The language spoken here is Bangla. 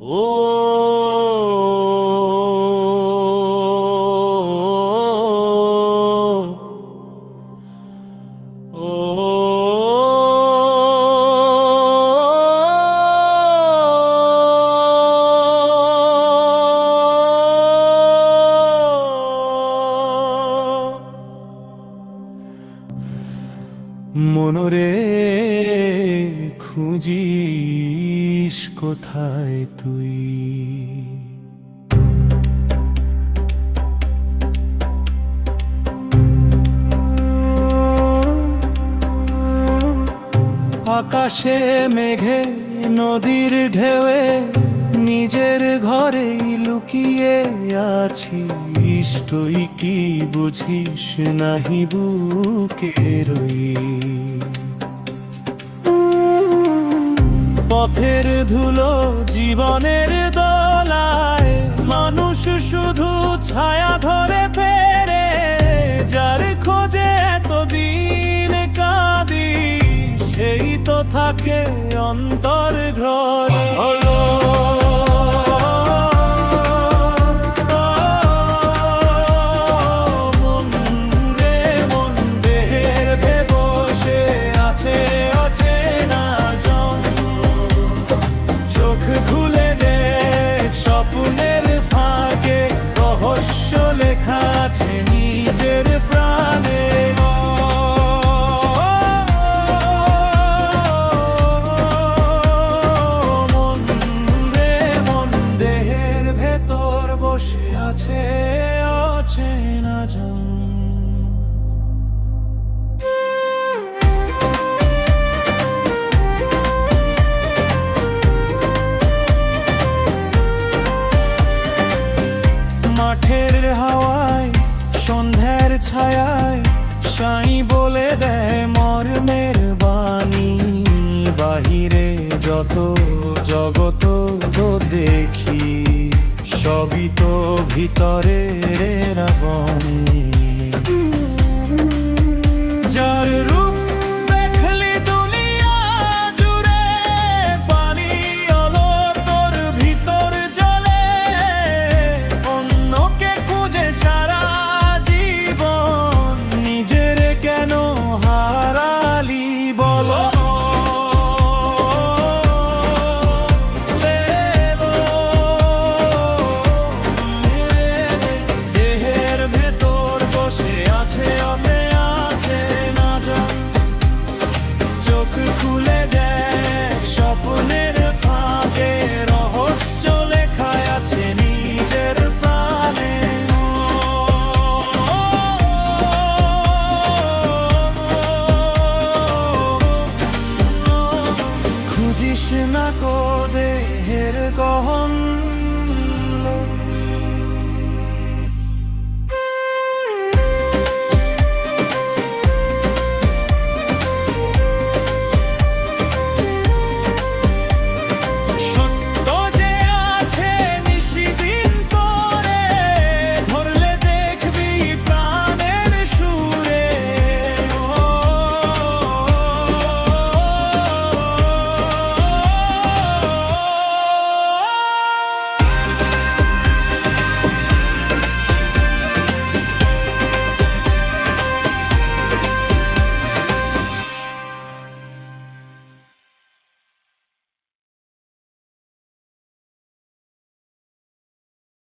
ও মনরে খুঁজিস কোথায় তুই? আকাশে মেঘে, নদীর ঢেউয়ে নিজের ঘরেই লুকিয়ে আছি তুই কি বুঝিস নাহি বুকে রই পথের ধুলো জীবনের দোলায়। মানুষ শুধু ছায়া ধরে ফেরে, যার খোঁজে এতদিন কাঁদি, সেই তো থাকে অন্তর। আছে নিজের প্রাণে। মন রে মন ভেতর বসে আছে বলে দেয় মর্মের বাণী। বাহিরে যত জগত দেখি সবই তো ভিতরে রাবণী। না কো দেহের গহন।